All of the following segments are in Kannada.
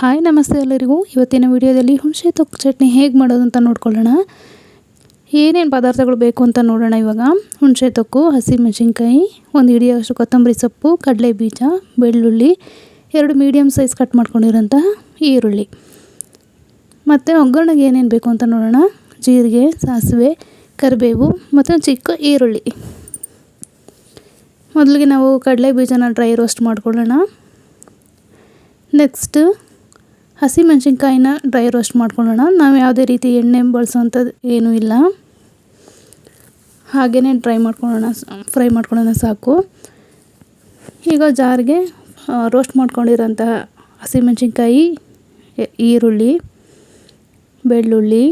ಹಾಯ್, ನಮಸ್ತೆ ಎಲ್ಲರಿಗೂ. ಇವತ್ತಿನ ವಿಡಿಯೋದಲ್ಲಿ ಹುಣಸೆ ತೊಕ್ಕು ಚಟ್ನಿ ಹೇಗೆ ಮಾಡೋದು ಅಂತ ನೋಡ್ಕೊಳ್ಳೋಣ. ಏನೇನು ಪದಾರ್ಥಗಳು ಬೇಕು ಅಂತ ನೋಡೋಣ ಇವಾಗ. ಹುಣಸೆ ತೊಕ್ಕು ಹಸಿಮೆಣಸಿನ್ಕಾಯಿ ಒಂದು ಹಿಡಿಯೋಷ್ಟು ಕೊತ್ತಂಬರಿ ಸೊಪ್ಪು ಕಡಲೆ ಬೀಜ ಬೆಳ್ಳುಳ್ಳಿ, ಎರಡು ಮೀಡಿಯಮ್ ಸೈಜ್ ಕಟ್ ಮಾಡ್ಕೊಂಡಿರೋಂಥ ಈರುಳ್ಳಿ. ಮತ್ತು ಒಗ್ಗರಣೆಗೆ ಏನೇನು ಬೇಕು ಅಂತ ನೋಡೋಣ. ಜೀರಿಗೆ, ಸಾಸಿವೆ, ಕರಿಬೇವು ಮತ್ತು ಚಿಕ್ಕ ಈರುಳ್ಳಿ. ಮೊದಲಿಗೆ ನಾವು ಕಡಲೆ ಬೀಜನ ಡ್ರೈ ರೋಸ್ಟ್ ಮಾಡ್ಕೊಳ್ಳೋಣ. ನೆಕ್ಸ್ಟ್ ಹಸಿಮೆಣ್ಸಿನ್ಕಾಯಿನ ಡ್ರೈ ರೋಸ್ಟ್ ಮಾಡ್ಕೊಳ್ಳೋಣ. ನಾವು ಯಾವುದೇ ರೀತಿ ಎಣ್ಣೆ ಬಳಸೋವಂಥದ್ದು ಏನೂ ಇಲ್ಲ. ಹಾಗೆಯೇ ಡ್ರೈ ಮಾಡ್ಕೊಳ್ಳೋಣ ಫ್ರೈ ಮಾಡ್ಕೊಳ್ಳೋಣ ಸಾಕು. ಈಗ ಜಾರಿಗೆ ರೋಸ್ಟ್ ಮಾಡ್ಕೊಂಡಿರೋಂತಹ ಹಸಿಮೆಣ್ಸಿನ್ಕಾಯಿ ಈರುಳ್ಳಿ, ಬೆಳ್ಳುಳ್ಳಿ,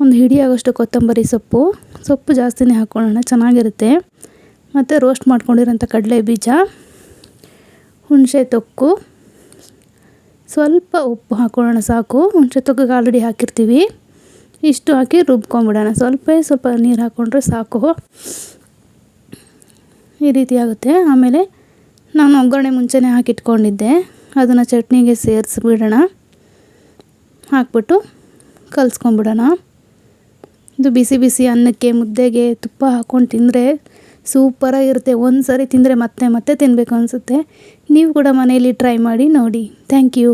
ಒಂದು ಹಿಡಿಯಾಗೋಷ್ಟು ಕೊತ್ತಂಬರಿ ಸೊಪ್ಪು ಸೊಪ್ಪು ಜಾಸ್ತಿನೇ ಹಾಕ್ಕೊಳ್ಳೋಣ ಚೆನ್ನಾಗಿರುತ್ತೆ. ಮತ್ತು ರೋಸ್ಟ್ ಮಾಡ್ಕೊಂಡಿರೋಂಥ ಕಡಲೆ ಬೀಜ ಹುಣಸೆ ತೊಕ್ಕು ಸ್ವಲ್ಪ ಉಪ್ಪು ಹಾಕ್ಕೊಳ್ಳೋಣ ಸಾಕು. ತೊಕ್ಕಿಗೆ ಆಲ್ರೆಡಿ ಹಾಕಿರ್ತೀವಿ. ಇಷ್ಟು ಹಾಕಿ ರುಬ್ಕೊಂಬಿಡೋಣ. ಸ್ವಲ್ಪ ಸ್ವಲ್ಪ ನೀರು ಹಾಕ್ಕೊಂಡ್ರೆ ಸಾಕು. ಈ ರೀತಿ ಆಗುತ್ತೆ. ಆಮೇಲೆ ನಾನು ಒಗ್ಗರಣೆ ಮುಂಚೆನೇ ಹಾಕಿಟ್ಕೊಂಡಿದ್ದೆ. ಅದನ್ನು ಚಟ್ನಿಗೆ ಸೇರಿಸ್ಬಿಡೋಣ. ಹಾಕ್ಬಿಟ್ಟು ಕಲಸ್ಕೊಂಬಿಡೋಣ. ಇದು ಬಿಸಿ ಬಿಸಿ ಅನ್ನಕ್ಕೆ ಮುದ್ದೆಗೆ ತುಪ್ಪ ಹಾಕ್ಕೊಂಡು ತಿಂದರೆ ಸೂಪರಾಗಿರುತ್ತೆ ಒಂದು ಸರಿ ತಿಂದರೆ ಮತ್ತೆ ಮತ್ತೆ ತಿನ್ನಬೇಕು ಅನಿಸುತ್ತೆ. ನೀವು ಕೂಡ ಮನೆಯಲ್ಲಿ ಟ್ರೈ ಮಾಡಿ ನೋಡಿ. Thank you